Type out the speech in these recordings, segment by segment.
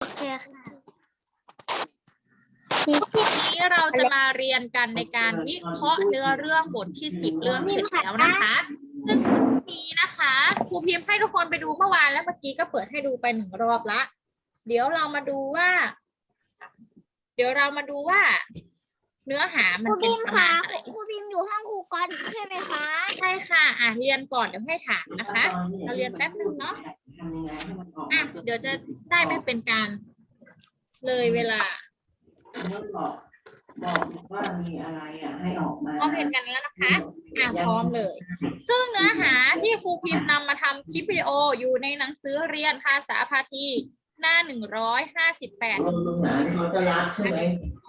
โอเคค่ะวันนี้เราจะมาเรียนกันในการวิเคราะห์เนื้อเรื่องบทที่สิบเรื่องเสร็จแล้วนะคะซึ่งวันนี้นะคะครูพิมพ์ให้ทุกคนไปดูเมื่อวานแล้วเมื่อกี้ก็เปิดให้ดูไปหนึ่งรอบละ เดี๋ยวเรามาดูว่า เดี๋ยวเรามาดูว่า เนื้อหาคมันรูเป็พินมประค่ะมาณไหนครูพิมอยู่ห้องครูก่อนใช่ไหมคะ ใช่ค่ะ อะเรียนก่อนเดี๋ยวให้ถามนะคะ เราเรียนแป๊บนึงเนาะ อะเดี๋ยวจะได้ไม่เป็นการเลยเวลาบอกบอกว่ามีอะไรอะให้ออกมาพร้อมเรียนกันแล้วนะคะอะพร้อมเลย ซึ่งเนื้อหาที่ครูพิมพ์นำมาทำคลิปวิดีโออยู่ในหนังสือเรียนภาษาพาทีหน้าหนึ่งร้อยห้าสิบแปดลงหนาเขาจะรักใช่ไหม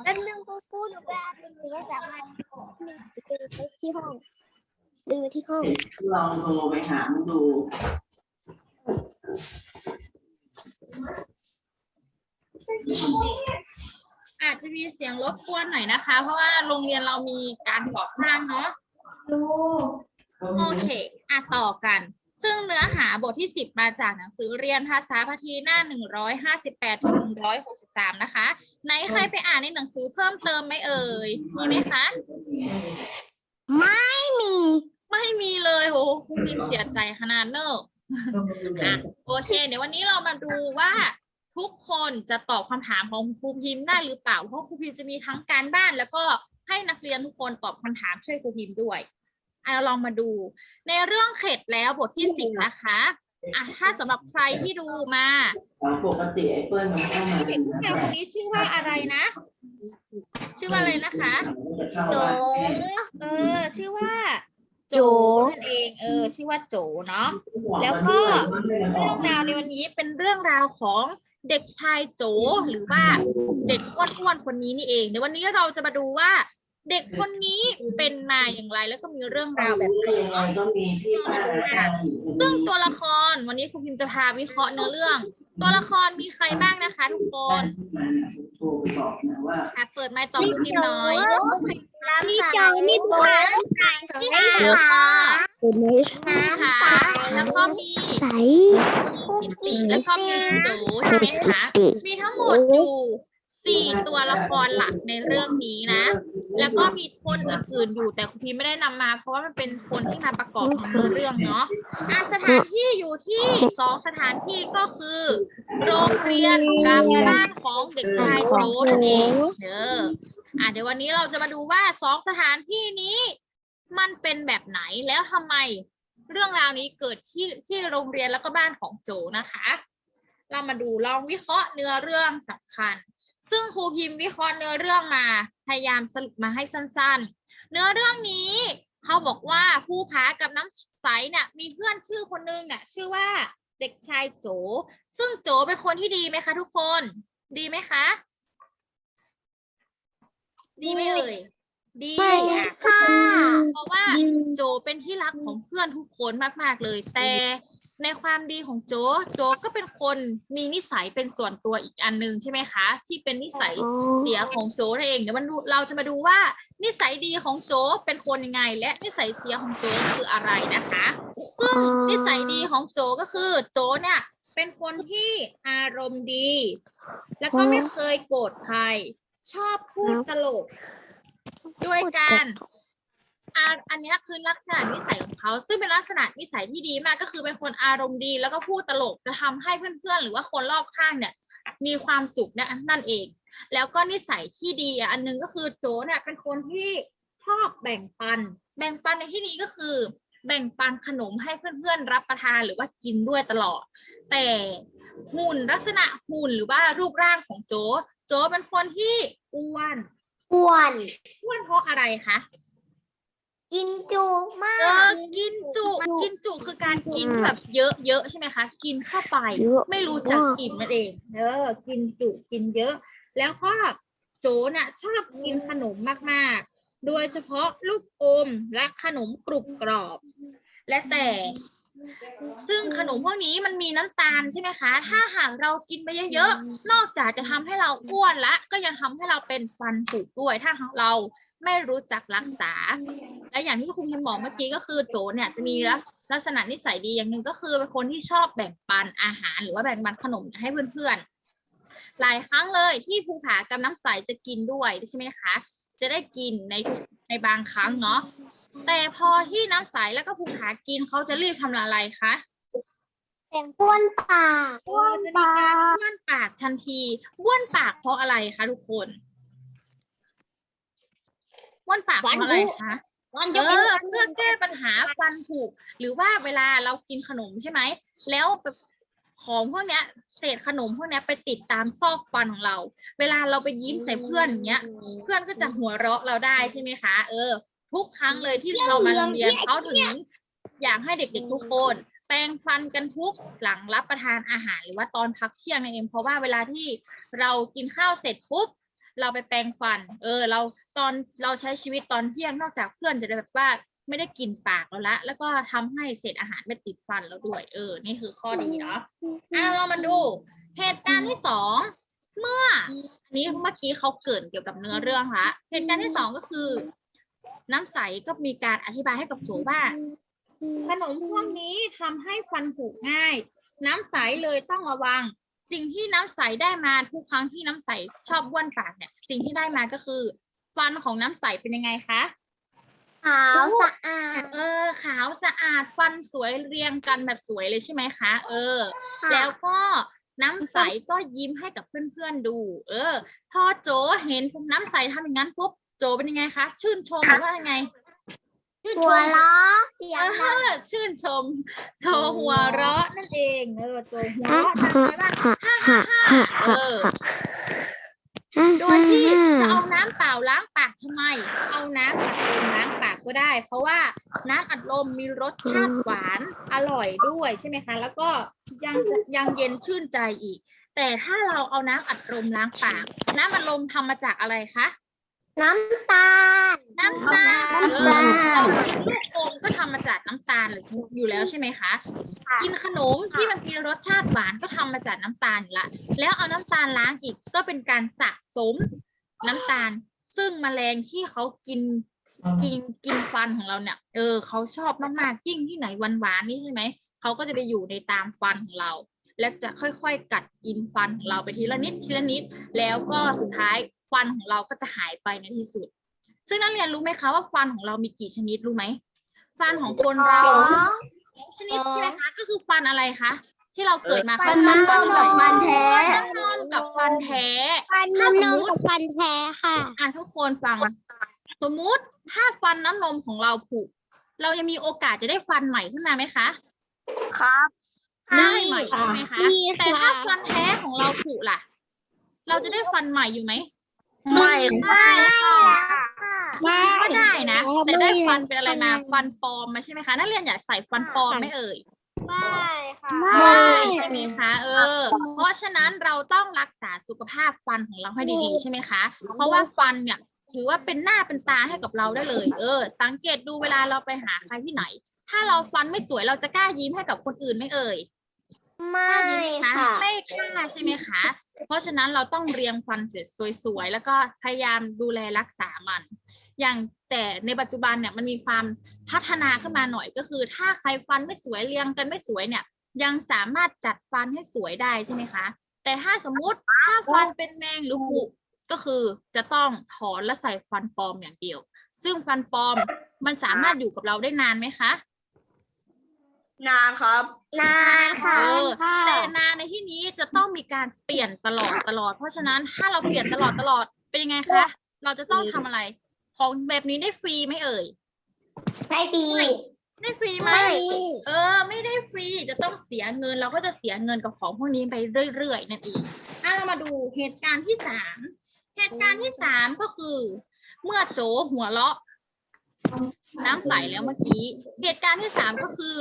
แล้วนึงครูพูดหนูไปอ่านหนูก็สามารถดึงไปที่ห้องดึงไปที่ห้องลองโทรไปหามันดู อาจจะมีเสียงรบกวนหน่อยนะคะ เพราะว่าโรงเรียนเรามีการก่อสร้างเนาะโอเคอะต่อกัน ซึ่งเนื้อหาบทที่ 10 มาจากหนังสือเรียนภาษาพาทีหน้า 158ถึง163 นะคะ ไหนใครไปอ่านในหนังสือเพิ่มเติมไหมเอ่ย มีไหมคะ ไม่มี ไม่มีเลยโหครูพิมพ์เสียใจขนาดเนอะ อะโอเค เดี๋ยววันนี้เรามาดูว่าทุกคนจะตอบคำถามของครูพิมพ์ได้หรือเปล่า เพราะครูพิมพ์จะมีทั้งการบ้าน แล้วก็ให้นักเรียนทุกคนตอบคำถามช่วยครูพิมพ์ด้วยอะเราลองมาดู ในเรื่องเข็ดแล้วบทที่สิบนะคะอะถ้าสำหรับใครที่ดูมาปกติไอ้เปิ้ลมันเข้ามาเด็กผู้ชายคนนี้ชื่อว่าอะไรนะ ชื่อว่าอะไรนะคะ โจเออ ชื่อว่า โจนั่นเองเออชื่อว่าโจเนาะแล้วก็เรื่องราวในวันนี้เป็นเรื่องราวของเด็กชายโจหรือว่าเด็กอ้วนๆคนนี้นี่เองเดี๋ยววันนี้เราจะมาดูว่า เด็กคนนี้เป็นมาอย่างไรแล้วก็มีเรื่องราวแบบไหนยังไงก็มีพี่ป้าน้าอาอยู่ซึ่งตัวละครวันนี้ครูพิมพ์จะพาวิเคราะห์เนื้อเรื่อง ตัวละครมีใครบ้างนะคะ ทุกคนโทรไปบอกนะว่าอะเปิดไมค์ตอบครูพิมพ์หน่อยนี่โจนี่โจนี่ค่ะน้ำค่ะตาแล้วก็มีใสกิตติแล้วก็มีโจใช่ไหมคะมีทั้งหมดอยู่ สี่ตัวละครหลักในเรื่องนี้นะ แล้วก็มีคนอื่นๆอยู่แต่คุณพีไม่ได้นำมา เพราะว่ามันเป็นคนที่มาประกอบของเนื้อเรื่องเนาะอะสถานที่อยู่ที่สองสถานที่ก็คือ โรงเรียนกับบ้านของเด็กชายโจนั่นเองเด้ออะเดี๋ยววันนี้เราจะมาดูว่าสองสถานที่นี้ มันเป็นแบบไหนแล้วทำไมเรื่องราวนี้เกิดที่ที่โรงเรียนแล้วก็บ้านของโจนะคะ เรามาดูลองวิเคราะห์เนื้อเรื่องสำคัญ ซึ่งครูพิมพ์วิเคราะห์เนื้อเรื่องมา พยายามสรุปมาให้สั้นๆ เนื้อเรื่องนี้เขาบอกว่าภูผากับน้ำใสเนี่ยมีเพื่อนชื่อคนนึงเนี่ยชื่อว่าเด็กชายโจ ซึ่งโจเป็นคนที่ดีไหมคะทุกคน ดีไหมคะ ดีไหมเอ่ย ดีอะค่ะ เพราะว่าโจเป็นที่รักของเพื่อนทุกคนมาก ๆ เลย แต่ ในความดีของโจโจก็เป็นคนมีนิสัยเป็นส่วนตัวอีกอันหนึงใช่ไหมคะ ที่เป็นนิสัยเสียของโจนั่นเองเดี๋ยวมันดูเราจะมาดูว่า นิสัยดีของโจเป็นคนยังไง และนิสัยเสียของโจคืออะไรนะคะซึ่งนิสัยดีของโจก็คือ โจเนี่ยเป็นคนที่อารมณ์ดี แล้วก็ไม่เคยโกรธใคร ชอบพูดตลกด้วยการ อ่าอันเนี้ยคือลักษณะนิสัยของเขาซึ่งเป็นลักษณะนิสัยที่ดีมากก็คือเป็นคนอารมณ์ดี แล้วก็พูดตลกจะทำให้เพื่อนๆ หรือว่าคนรอบข้างเนี่ย มีความสุขนะนั่นเอง แล้วก็นิสัยที่ดีอะอันหนึงก็คือโจเนี่ยเป็นคนที่ชอบแบ่งปัน แบ่งปันในที่นี้ก็คือ แบ่งปันขนมให้เพื่อนๆ รับประทานหรือว่ากินด้วยตลอด แต่หุ่นลักษณะหุ่นหรือว่ารูปร่างของโจ โจเป็นคนที่อ้วนอ้วนอ้วนเพราะอะไรคะ กินจุมาเออก กินจุกินจุคือการกินแบบเยอะๆใช่ไหมคะ กินเข้าไปไม่รู้จักอิ่มนั่นเอง เออ กินจุกินเยอะ แล้วก็โจน่ะชอบกินขนมมากๆ โดยเฉพาะลูกอมและขนมกรุบกรอบ และแต่ ซึ่งขนมพวกนี้มันมีน้ำตาลใช่ไหมคะ ถ้าหากเรากินไปเยอะๆ นอกจากจะทำให้เราอ้วนละก็ยังทำให้เราเป็นฟันผุด้วย ถ้าเรา ไม่รู้จักรักษา และอย่างที่คุณพิมบอกเมื่อกี้ก็คือโจเนี่ยจะมีลักษณะนิสัยดีอย่างหนึ่งก็คือเป็นคนที่ชอบแบ่งปันอาหาร หรือว่าแบ่งปันขนมให้เพื่อนหลายครั้งเลยที่ภูผากับน้ำใสจะกินด้วยใช่ไหมคะ จะได้กินในทุกในบางครั้งเนาะแต่พอที่น้ำใสแล้วก็ภูผากินเขาจะรีบทำอะไรคะแข่งป้วนปากเออจะมีการบ้วนปากทันทีบ้วนปากเพราะอะไรคะทุกคน บ้วนปากเพราะอะไรคะมันเอจะเป็นอเพื่อแก้ปัญหาฟันผุหรือว่าเวลาเรากินขนมใช่ไหม แล้วแบบของพวกเนี้ย เศษขนมพวกเนี้ยไปติดตามซอกฟันของเรา เวลาเราไปยิ้มใส่เพื่อนอย่างเงี้ย เพื่อนก็จะหัวเราะเราได้ใช่ไหมคะ เออ ทุกครั้งเลยที่เรามาโรงเรียนเขาถึงอยากให้เด็กๆทุกคน แปรงฟันกันทุกหลังรับประทานอาหารหรือว่าตอนพักเที่ยงนั่นเองเพราะว่าเวลาที่เรากินข้าวเสร็จปุ๊บ เราไปแปรงฟัน เออ เราตอนเราใช้ชีวิตตอนเที่ยงนอกจากเพื่อนจะได้แบบว่าไม่ได้กินปากเราละ แล้วก็ทำให้เศษอาหารไม่ติดฟันเราด้วย เออ นี่คือข้อดีเนาะอะเรามาดูเหตุการณ์ที่สองเมื่อ อันนี้เมื่อกี้เขาเกรินเกี่ยวกับเนื้อเรื่องละเหตุการณ์ที่สองก็คือ น้ำใสก็มีการอธิบายให้กับโจว่าขนมพวกนี้ทำให้ฟันผุง่าย น้ำใสเลยต้องระวัง สิ่งที่น้ำใสได้มาทุกครั้งที่น้ำใสชอบบ้วนปากเนี่ย สิ่งที่ได้มาก็คือ ฟันของน้ำใสเป็นยังไงคะขาวสะอาด เออ ขาวสะอาดฟันสวยเรียงกันแบบสวยเลยใช่ไหมคะ เออ แล้วก็น้ำใสก็ยิ้มให้กับเพื่อนๆดู เออ พอโจเห็นน้ำใสทำอย่างนั้นปุ๊บโจเป็นยังไงคะ ชื่นชมหรือว่ายังไง หัวล้อเสียเองดังอชื่นชมโจหัวเราะนั่นเองเออโจหัวเราะดังไหมบ้างฮ่าฮ่าฮ่าเออโดยที่จะเอาน้ำเปล่าล้างปากทำไม เอาน้ำอัดลมล้างปากก็ได้ เพราะว่าน้ำอัดลมมีรสชาติหวานอร่อยด้วยใช่ไหมคะ แล้วก็ยังยังเย็นชื่นใจอีก แต่ถ้าเราเอาน้ำอัดลมล้างปาก น้ำอัดลมทำมาจากอะไรคะ น้ำตาล น้ำตาลน้ำเอตาอลลูกอมก็ทำมาจากน้ำตาลเลยอยู่แล้วใช่ไหมคะกินขนมที่มันมีรสชาติหวานก็ทำมาจากน้ำตาลอยู่ละ แล้วเอาน้ำตาลล้างอีกก็เป็นการสะสมน้ำตาล ซึ่งแมลงที่เขากินกินกินฟันของเราเนี่ย เออเขาชอบมากๆยิ่งที่ไหนหวานๆนี่ใช่ไหมเขาก็จะไปอยู่ในตามฟันของเรา และจะค่อยๆ กัดกินฟันของเราไปทีละนิดทีละนิด แล้วก็สุดท้ายฟันของเราก็จะหายไปในที่สุด ซึ่งนักเรียนรู้ไหมคะว่าฟันของเรามีกี่ชนิดรู้ไหมฟันของคนเราชนิดใช่ไหมคะก็คือฟันอะไรคะที่เราเกิดมาฟันน้ำนมกับฟันแท้ฟันน้ำนมกับฟันแท้ฟันน้ำนมกับฟันแท้ค่ะ อะทุกคนฟัง สมมุติถ้าฟันน้ำนมของเราผุเรายังมีโอกาสจะได้ฟันใหม่ขึ้นมาไหมคะ ครับ ได้ใหม่ใช่ไหมคะมีแต่ค่ะถ้าฟันแท้ของเราผุล่ะ เราจะได้ฟันใหม่อยู่ไหมไม่ไม่ค่ะไม่ก็ได้นะแต่ได้ฟันเป็นอะไรมาไม่ฟันปลอมมาใช่ไหมคะนักเรียนอยากใส่ฟันปลอมไหมเอ่ยไม่ค่ะไม่ใช่ไหมคะเออ เพราะฉะนั้นเราต้องรักษาสุขภาพฟันของเราให้ดีๆใช่ไหมคะ เพราะว่าฟันเนี่ยถือว่าเป็นหน้าเป็นตาให้กับเราได้เลย เออ สังเกตดูเวลาเราไปหาใครที่ไหน ถ้าเราฟันไม่สวยเราจะกล้ายิ้มให้กับคนอื่นไหมเอ่ย ไม่ค่ะไม่กล้าใช่ไหมคะ เพราะฉะนั้นเราต้องเรียงฟันสวยๆ แล้วก็พยายามดูแลรักษามัน อย่างแต่ในปัจจุบันเนี่ยมันมีความพัฒนาขึ้นมาหน่อยก็คือ ถ้าใครฟันไม่สวยเรียงกันไม่สวยเนี่ย ยังสามารถจัดฟันให้สวยได้ใช่ไหมคะ แต่ถ้าสมมุติถ้าฟันเป็นแมงหรือผุก็คือจะต้องถอนและใส่ฟันปลอมอย่างเดียว ซึ่งฟันปลอมมันสามารถอยู่กับเราได้นานไหมคะ นานครับ นานค่ะ เออแต่นานในที่นี้จะต้องมีการเปลี่ยนตลอดตลอด เพราะฉะนั้นถ้าเราเปลี่ยนตลอดตลอดเป็นยังไงคะ เราจะต้องทำอะไร ของแบบนี้ได้ฟรีไหมเอ่ย ไม่ดี ได้ฟรีไหมไม่ เออ ไม่ได้ฟรีจะต้องเสียเงินเราก็จะเสียเงินกับของพวกนี้ไปเรื่อยๆนั่นเองอะเรามาดูเหตุการณ์ที่สามเหตุการณ์ที่สามก็คือ เมื่อโจหัวเราะ น้ำใสแล้วเมื่อกี้ เหตุการณ์ที่สามก็คือ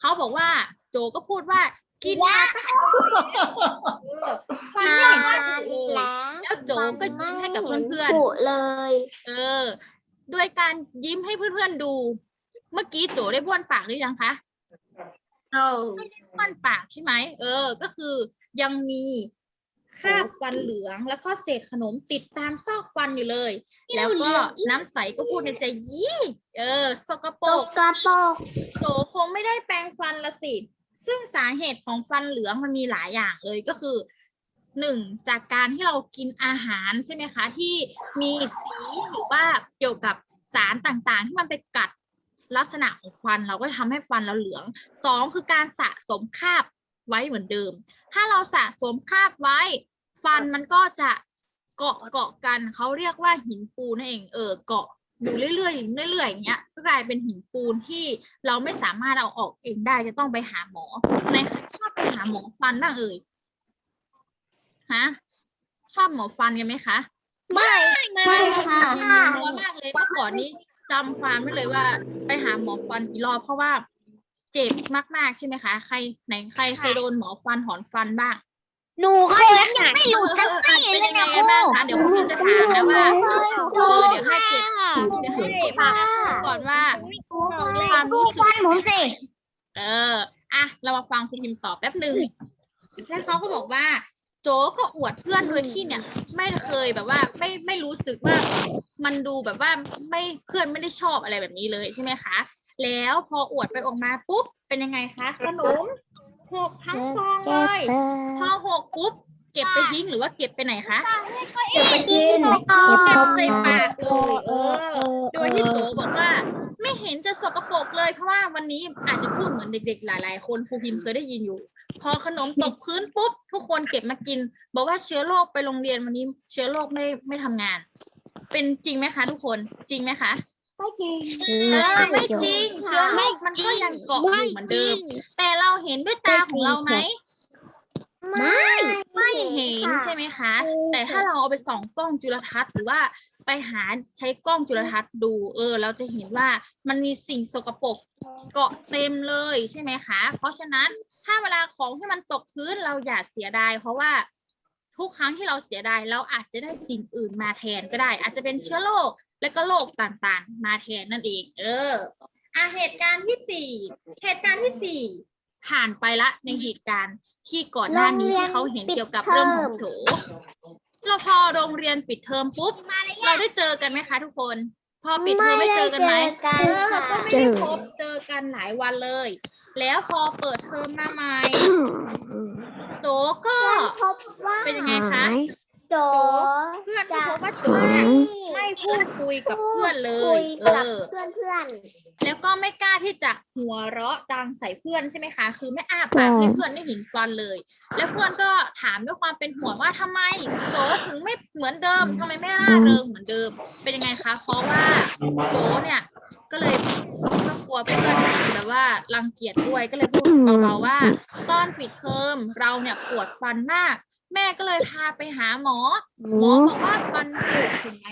เขาบอกว่า โจก็พูดว่า กินมาตั้งแต่เออฟันไม่เห็นจะผุเลยแล้วโจก็ยิ้มให้กับเพื่อนๆผุเลย เออโดยการยิ้มให้เพื่อนๆดู เมื่อกี้โจได้บ้วนปากหรือยังคะ no บ้วนปากใช่ไหมเออ ก็คือยังมี คราบฟันเหลือง แล้วก็เศษขนมติดตามซอกฟันอยู่เลย แล้วก็น้ำใสก็พูดในใจยี่เออสกปรตกกกระปรกโจคงไม่ได้แปรงฟันละสิ ซึ่งสาเหตุของฟันเหลืองมันมีหลายอย่างเลยก็คือหนึ่งจากการที่เรากินอาหารใช่ไหมคะ ที่มีสีหรือว่าเกี่ยวกับสารต่างๆ ที่มันไปกัดลักษณะของฟันเราก็ทำให้ฟันเราเหลืองสองคือการสะสมคราบ ไว้เหมือนเดิม ถ้าเราสะสมคราบไว้ ฟันมันก็จะเกาะเกาะกันเขาเรียกว่าหินปูนนั่นเองเออเกาะอยู่เรื่อยๆเรื่อยๆอย่างเงี้ยก็กลายเป็นหินปูนที่เราไม่สามารถเอาออกเองได้จะต้องไปหาหมอในชอบไปหาหมอฟันบ้างเอ่ยฮะชอบหมอฟันกันไหมคะไม่ไม่ค่ะกลัวมากเลยเมื่อก่อนนี้จำความได้เลยว่า ไปหาหมอฟันกี่รอบเพราะว่า เจ็บมากๆใช่ไหมคะ ใครไหนใครเคยโดนหมอฟันถอนฟันบ้างหนูเคยยังไม่รู้จักเออเป็นยังไงกันบ้างคะเดี๋ยวคุณจะถามนะว่าเออเดี๋ยวให้เก็บเดี๋ยวให้เก็บก่อนว่าความรู้สึกหมูสิเอออะเรามาฟังคุณพิมพ์ตอบแป๊บหนึ่งแล้วเขาก็บอกว่า โจก็อวดเพื่อนโดยที่เนี่ย ไม่เคยแบบว่าไม่ไม่รู้สึกว่ามันดูแบบว่าไม่เพื่อนไม่ได้ชอบอะไรแบบนี้เลยใช่ไหมคะ แล้วพออวดไปออกมาปุ๊บเป็นยังไงคะขนมหกทั้งฟองเลยพอหกปุ๊บ เก็บไปทิ้งหรือว่าเก็บไปไหนคะเก็บไปกินเก็บใส่ปากเลยเออ โดยที่โจบอกว่า ไม่เห็นจะสกปรกเลยเพราะว่าวันนี้อาจจะพูดเหมือนเด็ก ๆ หลาย ๆ คนครูพิมพ์เคยได้ยินอยู่ พอขนมตกพื้นปุ๊บทุกคนเก็บมากิน บอกว่าเชื้อโรคไปโรงเรียนวันนี้ เชื้อโรคไม่ไม่ทำงาน เป็นจริงไหมคะ ทุกคนจริงไหมคะไม่จริงเออไม่จริงเชื้อโรคมันก็ยังเกาะอยู่เหมือนเดิม แต่เราเห็นด้วยตาของเราไหม ไม่ไม่เห็นใช่ไหมคะ แต่ถ้าเราเอาไปส่องกล้องจุลทรรศน์หรือว่าไปหาใช้กล้องจุลทรรศน์ดู เออ เราจะเห็นว่ามันมีสิ่งสกปรกเกาะเต็มเลยใช่ไหมคะ เพราะฉะนั้นถ้าเวลาของที่มันตกพื้นเราอย่าเสียดาย เพราะว่าทุกครั้งที่เราเสียดายเราอาจจะได้สิ่งอื่นมาแทนก็ได้ อาจจะเป็นเชื้อโรคและก็โรคต่างๆ มาแทนนั่นเอง เอออะเหตุการณ์ที่สี่เหตุการณ์ที่สี่ ผ่านไปละในเหตุการณ์ที่ก่อนหน้านี้ที่เขาเห็นเกี่ยวกับเรื่องของโจเราพอโรงเรียนปิดเทอมปุ๊บเราได้เจอกันไหมคะทุกคน พอปิดเทอมไม่เจอกันไหมกันเออค่ะก็ไม่ได้พบเจอกันหลายวันเลย แล้วพอเปิดเทอมมาใหม่โจก็พบว่าเป็นยังไงคะ โจเพื่อนก็พบว่าโจเนี่ยไม่พูดคุยกับเพื่อนเลยเอกับอ เพื่อนเพื่อนแล้วก็ไม่กล้าที่จะหัวเราะดังใส่เพื่อนใช่ไหมคะ คือไม่อ้าปากให้เพื่อนได้เห็นฟันเลย แล้วเพื่อนก็ถามด้วยความเป็นห่วงว่าทำไม โจถึงไม่เหมือนเดิมทำไมไม่ร่าเริงเหมือนเดิม เป็นยังไงคะ เพราะว่าโจเนี่ยก็เลยก็กลัวเพื่อนแบบว่ารังเกียจด้วยก็เลยพูดเบาๆว่าตอนปิดเทอมเราเนี่ยปวดฟันมาก แม่ก็เลยพาไปหาหมอ หมอบอกว่าฟันผุถูกไหม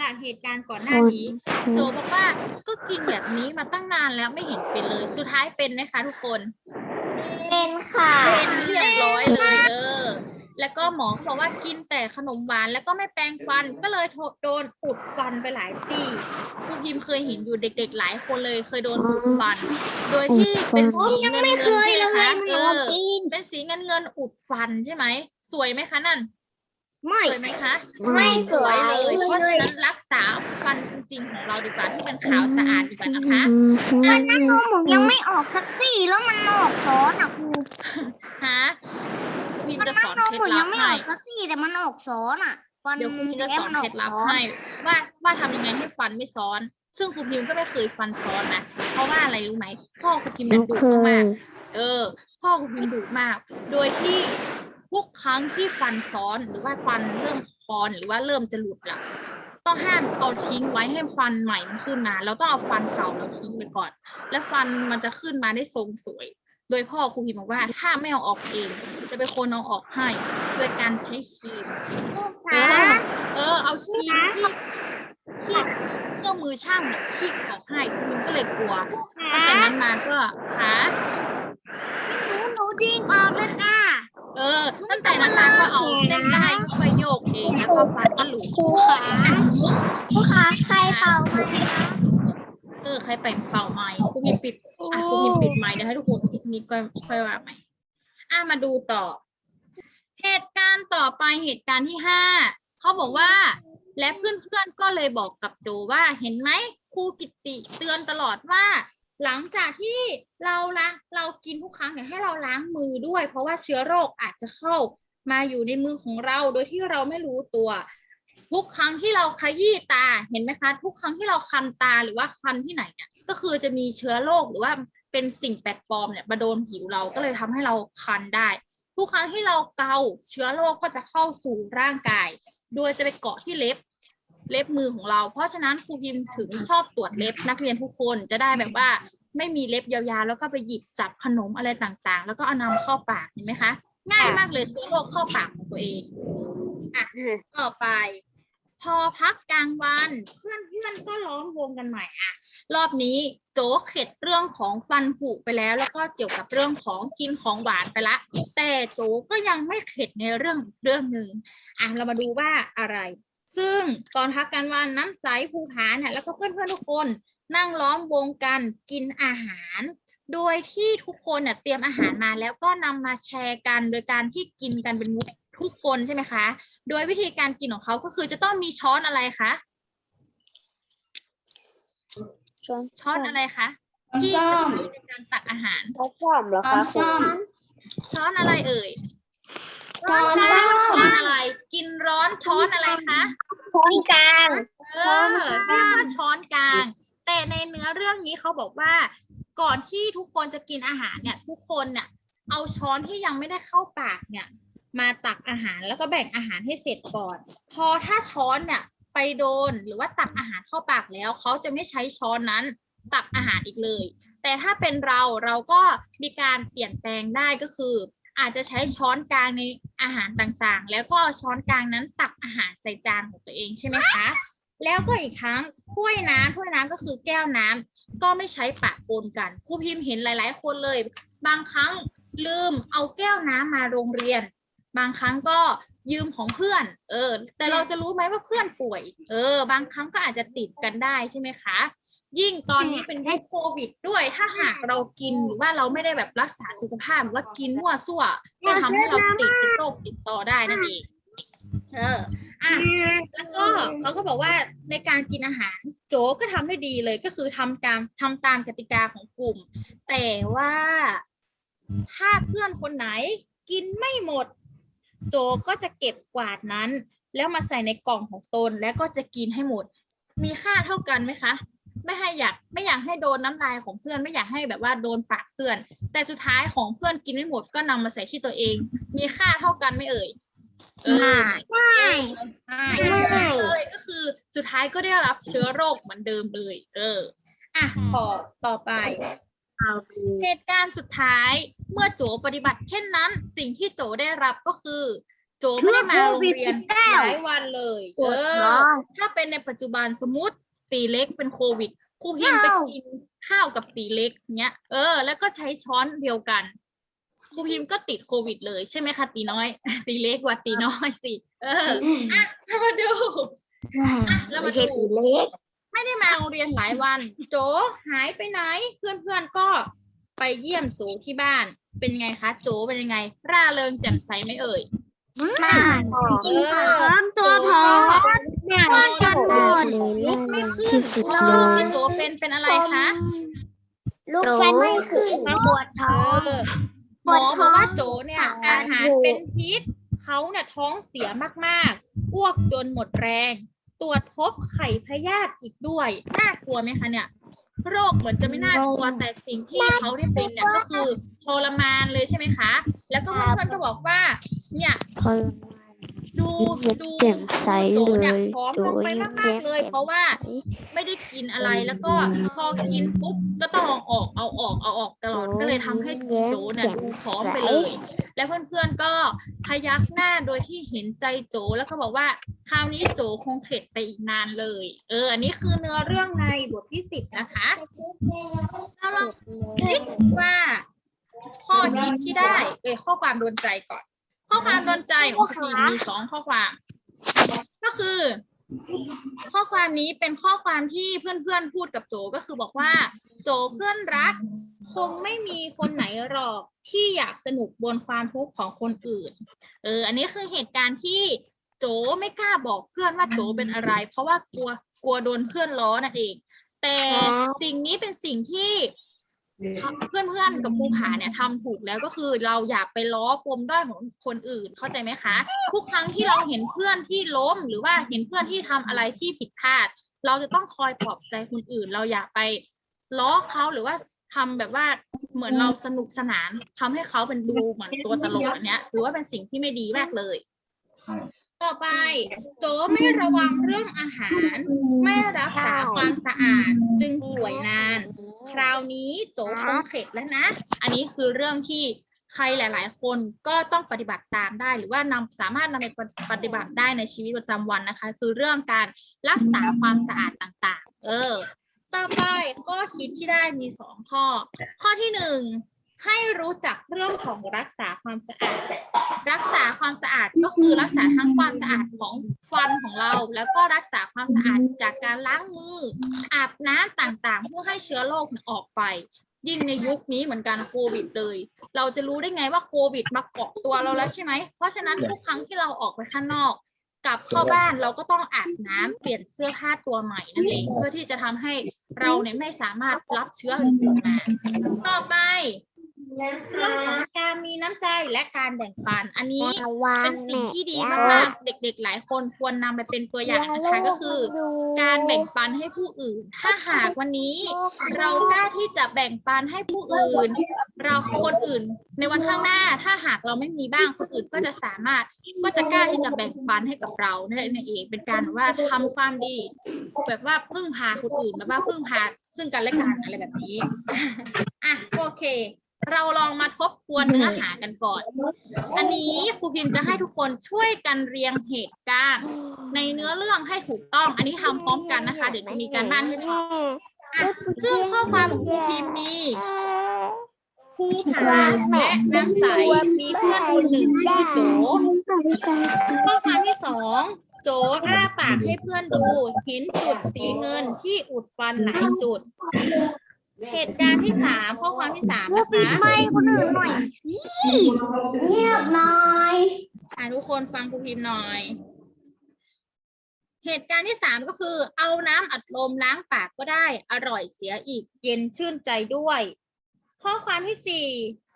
จากเหตุการณ์ก่อนหน้านี้ โจบอกว่าก็กินแบบนี้มาตั้งนานแล้วไม่เห็นเป็นเลย สุดท้ายเป็นไหมคะทุกคน เป็นค่ะ เป็นเรียบร้อยเลยเออ แล้วก็หมอก็บอกว่ากินแต่ขนมหวาน แล้วก็ไม่แปรงฟันก็เลยโดนอุดฟันไปหลายที่ครูพิมพ์เคยเห็นอยู่เด็ก ๆ หลายคนเลยเคยโดนอุดฟัน โดยที่เป็นสีเงินเงินใช่ไหมคะเออเป็นสีเงินเงินๆอุดฟันใช่ไหมสวยไหมคะนั่นไม่สวยไหมคะ ไม่สวยเลยเพราะฉะนั้นรักษาฟันจริง ๆ ของเราดีกว่าที่มันขาวสะอาดดีกว่านะคะผมยังไม่ออกสักสี่แล้วมันออกซ้อนอะครูฮะครู พิมพ์จะสอนเคล็ดผมลัยับงไม่อให้อกสักสี่แต่มันออกซ้อนอะฟันเดี๋ยวครูพิมพ์จะสอนแท้มัเคล็ดลับกซ้อนให้ ว่าว่าทำยังไงให้ฟันไม่ซ้อน ซึ่งครูพิมพ์ก็ไม่เคยฟันซ้อนนะเพราะว่าอะไรรู้ไหมพ่อครูพิมพ์นันดุมากๆเออ พ่อครูพิมพ์ดุมาก โดยที่ทุกครั้งที่ฟันซ้อนหรือว่าฟันเริ่มคอนหรือว่าเริ่มจะหลุดละต้องห้ามเอาทิ้งไว้ให้ฟันใหม่มันขึ้นมาเราต้องเอาฟันเก่าเราทิ้งไปก่อน แล้วฟันมันจะขึ้นมาได้ทรงสวย โดยพ่อครูพิมพ์บอกว่าถ้าไม่เอาออกเอง จะเป็นคนเอาออกให้โดยการใช้ครีมเออเออเอาครีมที่ที่เครื่องมือช่างเนี่ยคีบออกให้ครูพิมพ์ก็เลยกลัวตั้งแต่นั้นมาก็ขาหนูหนูดิ้งออกเลยค่ะ เออ ตั้งแต่นั้นมาก็เอาเส้นได้เข้าไปโยกเองแล้วก็ฟันก็หลุดครูขาครูขาใครเป่าไหมคะเออใครไปเป่าไม้ครูพิมพ์ ปิดอะครูพิมพ์ปิดไม้เดี๋ยวให้ทุกคนมีก็ค่อยว่าใหม่อะมาดูต่อ เหตุการณ์ต่อไปเหตุการณ์ที่ห้าเขาบอกว่า และเพื่อนๆก็เลยบอกกับโจว่าเห็นไหมครูกิตติเตือนตลอดว่า หลังจากที่เราล้างเรากินทุกครั้งเนี่ยให้เราล้างมือด้วย เพราะว่าเชื้อโรคอาจจะเข้ามาอยู่ในมือของเราโดยที่เราไม่รู้ตัว ทุกครั้งที่เราขยี้ตาเห็นไหมคะ ทุกครั้งที่เราคันตาหรือว่าคันที่ไหนเนี่ยก็คือจะมีเชื้อโรคหรือว่าเป็นสิ่งแปลกปลอมเนี่ยมาโดนผิวเราก็เลยทำให้เราคันได้ ทุกครั้งที่เราเกาเชื้อโรคก็จะเข้าสู่ร่างกาย โดยจะไปเกาะที่เล็บเล็บมือของเรา เพราะฉะนั้นครูพิมพ์ถึงชอบตรวจเล็บนักเรียนทุกคนจะได้แบบว่า ไม่มีเล็บยาวๆ แล้วก็ไปหยิบจับขนมอะไรต่างๆ แล้วก็เอานำเข้าปากเห็นไหมคะ ง่ายมากเลยเชื้อโรคเข้าปากของตัวเองอะต่อไป พอพักกลางวันเพื่อนๆก็ล้อมวงกันใหม่อะ รอบนี้โจกเข็ดเรื่องของฟันผุไปแล้ว แล้วก็เกี่ยวกับเรื่องของกินของหวานไปละ แต่โจกก็ยังไม่เข็ดในเรื่องเรื่องหนึ่งอะเรามาดูว่าอะไร ซึ่งตอนพักกลางวันน้ำใสภูผาเนี่ยแล้วก็เพื่อนๆทุกคนนั่งล้อมวงกันกินอาหาร โดยที่ทุกคนเนี่ยเตรียมอาหารมาแล้วก็นำมาแชร์กันโดยการที่กินกันเป็นมุก ทุกคนใช่ไหมคะ โดยวิธีการกินของเขาก็คือจะต้องมีช้อนอะไรคะ ช้อนช้อนอะไรคะช้อนที่ส้จะมใช้ในการตักอาหาร ช้อนส้มเหรอช้อนส้มช้อนอะไรเอ่ย ช้อนส้มช้อนอะไร กินร้อนช้อนอะไรคะ ช้อนกลาง เออเรียกว่าช้อนกลาง แต่ในเนื้อเรื่องนี้เขาบอกว่า ก่อนที่ทุกคนจะกินอาหารเนี่ย ทุกคนเนี่ยเอาช้อนที่ยังไม่ได้เข้าปากเนี่ย มาตักอาหารแล้วก็แบ่งอาหารให้เสร็จก่อน พอถ้าช้อนเนี่ยไปโดนหรือว่าตักอาหารเข้าปากแล้วเขาจะไม่ใช้ช้อนนั้นตักอาหารอีกเลย แต่ถ้าเป็นเราเราก็มีการเปลี่ยนแปลงได้ก็คือ อาจจะใช้ช้อนกลางในอาหารต่างๆ แล้วก็ช้อนกลางนั้นตักอาหารใส่จานของตัวเองใช่ไหมคะ แล้วก็อีกครั้งถ้วยน้ำถ้วยน้ำก็คือแก้วน้ำก็ไม่ใช้ปะปนกันครูพิมพ์เห็นหลาย ๆ คนเลย บางครั้งลืมเอาแก้วน้ำมาโรงเรียน บางครั้งก็ยืมของเพื่อน เออ แต่เราจะรู้ไหมว่าเพื่อนป่วย เออ บางครั้งก็อาจจะติดกันได้ใช่ไหมคะ ยิ่งตอนนี้เป็นยุคโควิดด้วย ถ้าหากเรากินหรือว่าเราไม่ได้แบบรักษาสุขภาพหรือว่ากินมั่วซั่วก็ทำให้เราติดเป็นโรคติดต่อได้นั่นเอง เออ อะ แล้วก็เขาก็บอกว่าในการกินอาหารโจก็ทำได้ดีเลยก็คือทำตามทำตามกติกาของกลุ่ม แต่ว่าถ้าเพื่อนคนไหนกินไม่หมด โจก็จะเก็บกวาดนั้น แล้วมาใส่ในกล่องของตนแล้วก็จะกินให้หมด มีค่าเท่ากันไหมคะ ไม่ให้อยากไม่อยากให้โดนน้ำลายของเพื่อน ไม่อยากให้แบบว่าโดนปากเพื่อน แต่สุดท้ายของเพื่อนกินไม่หมดก็นำมาใส่ที่ตัวเอง มีค่าเท่ากันไหมเอ่ยเออไม่ไม่เลยก็คือสุดท้ายก็ได้รับเชื้อโรคเหมือนเดิมเลย เอออะพอต่อไป เหตุการณ์สุดท้ายเมื่อโจปฏิบัติ เช่นนั้น สิ่งที่โจได้รับก็คือ โจไม่ได้มาโรงเรียนหลายวันเลยเออถ้าเป็นในปัจจุบันสมมติตีเล็กเป็นโควิดครูพิมพ์ไปกินข้าวกับตีเล็กเนี้ย เออ แล้วก็ใช้ช้อนเดียวกันครูพิมพ์ก็ติดโควิด เลยใช่ไหมคะตีน้อย ตีเล็กกว่าตีน้อยสิเอออะเรามาดูแล้วมาไม่ใช่ดูตีเล็ก ไม่ได้มาโรงเรียนหลายวัน โจหายไปไหน เพื่อนๆก็ไปเยี่ยมโจที่บ้าน เป็นไงคะ โจเป็นยังไง ร่าเริงแจ่มใสไหมเอ่ยมากินพร้อมตัวพร้อมเหมือนกันหมดลุกไม่ขึ้นที่สุดโรเลคยที่โจเป็นเป็นอะไรคะลูกฟันไม่ขึ้นปวดเอท้องอหปมวอดบท้ออกงว่าโจเนี่ยขาอาหารอยู่เป็นพิษเขาเนี่ยท้องเสียมากๆอ้วกจนหมดแรง ตรวจพบไข่พยาธิอีกด้วย น่ากลัวไหมคะเนี่ย โรคเหมือนจะไม่น่ากลัวแต่สิ่งที่เขาได้เป็นเนี่ยก็คือทรมานเลยใช่ไหมคะ แล้วก็เพื่อนๆก็บอกว่า เนี่ยพอ ดูยิ้มดูแจ่มใสโจเลเนี่ยยผอมโจลงไปยิ้มมากแย้มๆเลย เพราะว่าไม่ได้กินอะไรแล้วก็พอกินปุ๊บก็ต้องเอาออกเอาออกเอาออกตลอดก็เลยทำให้โจเนี่ยดูผอมไปเลย แล้วเพื่อนๆก็พยักหน้าโดยที่เห็นใจโจแล้วก็บอกว่าคราวนี้โจคงเข็ดไปอีกนานเลย เอออันนี้คือเนื้อเรื่องในบทที่สิบนะคะเราลองคิดว่าข้อคิดที่ได้เอยข้อความโดนใจก่อน ข้อความโดนใจของทีมมีสองข้อความ ก็คือ ข้อความนี้เป็นข้อความที่เพื่อนๆพูดกับโจก็คือบอกว่า โจเพื่อนรัก คงไม่มีคนไหนหรอกที่อยากสนุกบนความทุกข์ของคนอื่น เออ อันนี้คือเหตุการณ์ที่โจไม่กล้าบอกเพื่อนว่าโจเป็นอะไร เพราะว่ากลัวกลัวโดนเพื่อนล้อนั่นเอง แต่สิ่งนี้เป็นสิ่งที่ เพื่อนๆกับภูผาเนี่ยทำถูกแล้วก็คือเราอย่าไปล้อปมด้อยของคนอื่นเข้าใจไหมคะ ทุกครั้งที่เราเห็นเพื่อนที่ล้ม หรือว่าเห็นเพื่อนที่ทำอะไรที่ผิดพลาด เราจะต้องคอยปลอบใจคนอื่น เราอย่าไปล้อเขาหรือว่าทำแบบว่าเหมือนเราสนุกสนานทำให้เขาเป็นดูเหมือนตัวตลกอันเนี้ยถือว่าเป็นสิ่งที่ไม่ดีมากเลย ต่อไปโจไม่ระวังเรื่องอาหาร ไม่รักษาความสะอาดจึงป่วยนาน คราวนี้โจคงเข็ดแล้วนะ อันนี้คือเรื่องที่ใครหลาย ๆ คนก็ต้องปฏิบัติตามได้ หรือว่านำสามารถนำไปปฏิบัติได้ในชีวิตประจำวันนะคะ คือเรื่องการรักษาความสะอาดต่าง ๆ เออ ต่อไปข้อคิดที่ได้มีสองข้อ ข้อที่หนึ่ง ให้รู้จักเรื่องของรักษาความสะอาด รักษาความสะอาดก็คือรักษาทั้งความสะอาดของฟันของเรา แล้วก็รักษาความสะอาดจากการล้างมือ อาบน้ำต่างๆ เพื่อให้เชื้อโรคเนี่ยออกไปยิ่งในยุคนี้เหมือนกันโควิดเลย เราจะรู้ได้ไงว่าโควิดมาเกาะตัวเราแล้วใช่ไหม เพราะฉะนั้นทุกครั้งที่เราออกไปข้างนอก กลับเข้าบ้านเราก็ต้องอาบน้ำเปลี่ยนเสื้อผ้าตัวใหม่นั่นเองเพื่อที่จะทำให้เราเนี่ยไม่สามารถรับเชื้ออื่นๆมาต่อไป เรื่องของการมีน้ำใจและการแบ่งปัน อันนี้เป็นสิ่งที่ดีมากๆ เด็กๆ หลายคนควรนำไปเป็นตัวอย่างนะคะก็คือ การแบ่งปันให้ผู้อื่น ถ้าหากวันนี้ เรากล้าที่จะแบ่งปันให้ผู้อื่น เราคนอื่น ในวันข้างหน้า ถ้าหากเราไม่มีบ้างคนอื่นก็จะสามารถก็จะกล้าที่จะแบ่งปันให้กับเรานั่นเองเป็นการว่าทำความดี แบบว่าพึ่งพาคนอื่นแบบว่าพึ่งพาซึ่งกันและกันอะไรแบบนี้ อะโอเค เราลองมาทบทวนเนื้อหากันก่อน อันนี้ครูพิมจะให้ทุกคนช่วยกันเรียงเหตุการณ์ในเนื้อเรื่องให้ถูกต้อง อันนี้ทำพร้อมกันนะคะ เดี๋ยวจะมีการบ้านให้ทำซึ่งข้อความของครูพิมมีภูผาและน้ำใสมีเพื่อนคนหนึ่งชื่อโจข้อความที่สองโจอ้าปากให้เพื่อนดู เห็นจุดสีเงินที่อุดฟันหลายจุด เหตุการณ์ที่สามข้อความที่สามนะคะไม่คนอื่นหน่อยเงียบหน่อยอะทุกคนฟังครูพิมพ์หน่อย เหตุการณ์ที่สามก็คือ เอาน้ำอัดลมล้างปากก็ได้ อร่อยเสียอีกเย็นชื่นใจด้วย ข้อความที่สี่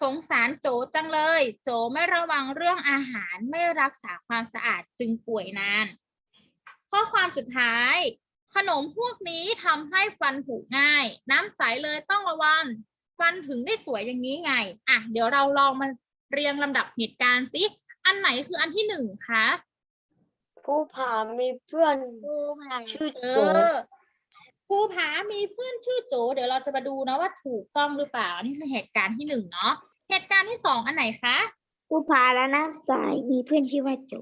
สงสารโจจังเลย โจไม่ระวังเรื่องอาหารไม่รักษาความสะอาดจึงป่วยนาน ข้อความสุดท้าย ขนมพวกนี้ทำให้ฟันผุง่าย น้ำใสเลยต้องระวังฟันถึงได้สวยอย่างนี้ไง อะ เดี๋ยวเราลองมาเรียงลำดับเหตุการณ์สิ อันไหนคืออันที่หนึ่งคะ ผู้ผามีเพื่อนกูผ่านชื่อเอโจอภูผามีเพื่อนชื่อโจ เดี๋ยวเราจะมาดูนะว่าถูกต้องหรือเปล่าอันนี้คือเหตุการณ์ที่หนึ่งเนาะ เหตุการณ์ที่สองอันไหนคะกูพาแล้วนะสายมีเพื่อนชื่อว่าโจ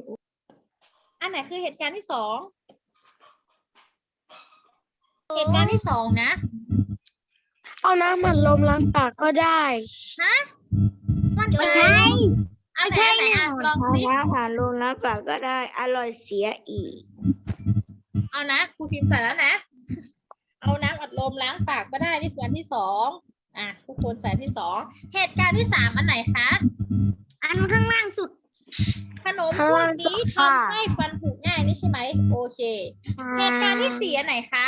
อันไหนคือเหตุการณ์ที่สอง เหตุการณ์ที่สองนะ เอาน้ำมันลมล้างปากก็ได้มันไม่ใช่ใช่อันไหนอันไหนอะลองเอาสิน้ำมันลมล้างปากก็ได้ อร่อยเสียอีก เอานะครูพิมพ์ใส่แล้วนะ เอาน้ำอัดลมล้างปากก็ได้นี่คืออันที่สองอะทุกคนใส่อันที่สองเหตุการณ์ที่สามอันไหนคะ อันข้างล่างสุด ขนมพวกนี้ทำให้ฟันผุง่ายนี่ใช่ไหมโอเค เหตุการณ์ที่สี่อันไหนคะ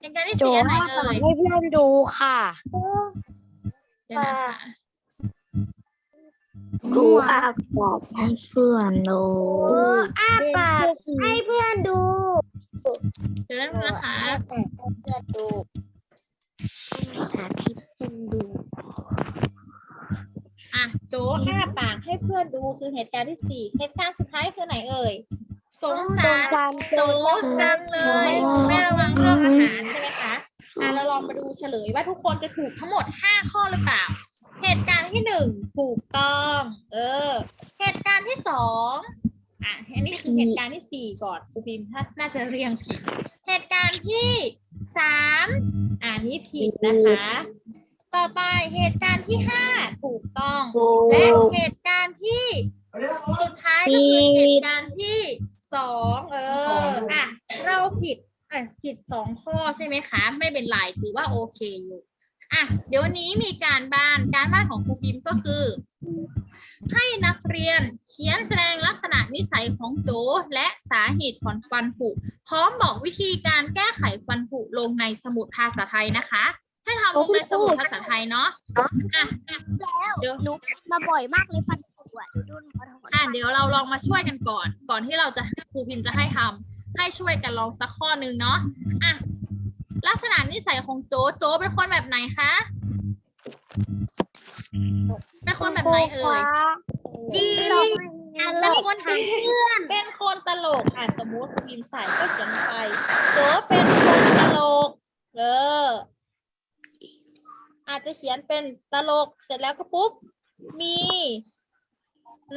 เหตุการณ์ที่โจสี่อันไหนให้เอ่ยเพื่อนดูค่ะเดี๋ยวนะคะดูอาปอบให้เพื่อนดูอ้าปากให้เพื่อนดูเดี๋ยวนะคะเพื่อนดูสาธิตเพื่อนดู อะโจ๊อ้าปากให้เพื่อนดูคือเหตุการณ์ที่สี่เหตุการณ์สุดท้ายคือไหนเอ่ยสงสารสารโจ๊จังเลยไม่ระวังเรื่องอาหารใช่ไหมคะอะเราลองมาดูเฉลยว่าทุกคนจะถูกทั้งหมดห้าข้อหรือเปล่า เหตุการณ์ที่หนึ่งถูกต้อง เออ เหตุการณ์ที่สองอะอันนี้คือเหตุการณ์ที่สี่ก่อนครูพิมพ์ถ้าน่าจะเรียงผิด เหตุการณ์ที่สามอ่านี้ผิดนะคะ ต่อไปเหตุการณ์ที่ห้าถูกต้องและเหตุการณ์ที่สุดท้ายก็คือเหตุการณ์ที่สองเอออะเราผิดเอ้ยผิดสองข้อใช่ไหมคะ ไม่เป็นไรถือว่าโอเคอยู่อะเดี๋ยววันนี้มีการบ้านการบ้านของครูพิมพ์ก็คือ ให้นักเรียนเขียนแสดงลักษณะนิสัยของโจ และสาเหตุของฟันผุพร้อมบอกวิธีการแก้ไขฟันผุลงในสมุดภาษาไทยนะคะ ให้ทำลงในสมุดภาษาไทยเนาะอะแล้วเดี๋ยวหนูมาบ่อยมากเลยฟันผุอะดูหนูมาถอนอะเดี๋ยวเราลองมาช่วยกันก่อน ก่อนที่เราจะครูพิมพ์จะให้ทำให้ช่วยกันลองสักข้อหนึ่งเนาะอะลักษณะนิสัยของโจโจเป็นคนแบบไหนคะเป็นคนแบบไหนเอ่ย ดีเป็นคนหาเพื่อนเป็นคนตลกอะสมมติพิมพ์ใส่ก็เขียนไปโจเป็นคนตลก เออ อาจจะเขียนเป็นตลกเสร็จแล้วก็ปุ๊บ มี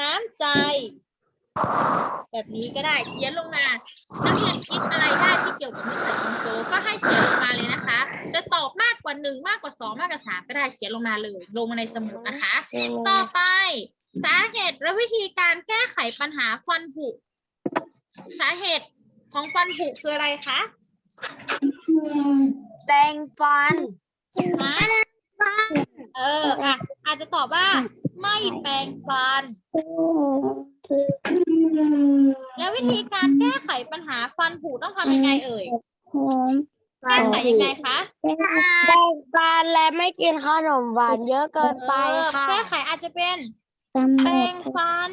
น้ำใจ แบบนี้ก็ได้เขียนลงมานักเรียนคิดอะไรได้ที่เกี่ยวกับนิสัยของโจก็ให้เขียนลงมาเลยนะคะ จะตอบมากกว่าหนึ่งมากกว่าสองมากกว่าสามก็ได้เขียนลงมาเลย ลงมาในสมุดนะคะ ต่อไป สาเหตุและวิธีการแก้ไขปัญหาฟันผุสาเหตุของฟันผุคืออะไรคะ แปรงฟันฮะ เอออะอาจจะตอบว่า ไม่แปรงฟัน แล้ววิธีการแก้ไขปัญหาฟันผุต้องทำยังไงเอ่ยแก้ไขยังไงคะแปรงฟันและไม่กินขนมหวานเยอะเกินไปเออค่ะแก้ไขอาจจะเป็นแปรงฟัน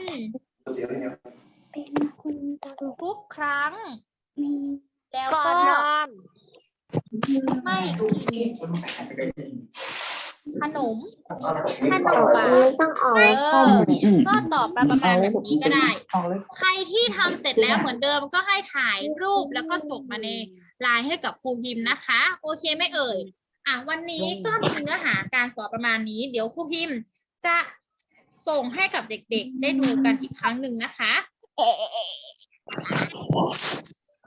ทุกครั้งแล้วก่อก็นนอนไม่กิน ขนม ขนมหวาน ต้องออกเออก็ตอบมาประมาณแบบนี้ก็ได้ ใครที่ทำเสร็จแล้วเหมือนเดิมก็ให้ถ่ายรูปแล้วก็ส่งมาในไลน์ให้กับครูพิมพ์นะคะ โอเคไหม่เอ่ย อะวันนี้ก็มีเนื้อหาการสอนประมาณนี้ เดี๋ยวครูพิมพ์จะส่งให้กับเด็กๆ ได้ดูกันอีกครั้งหนึ่งนะคะ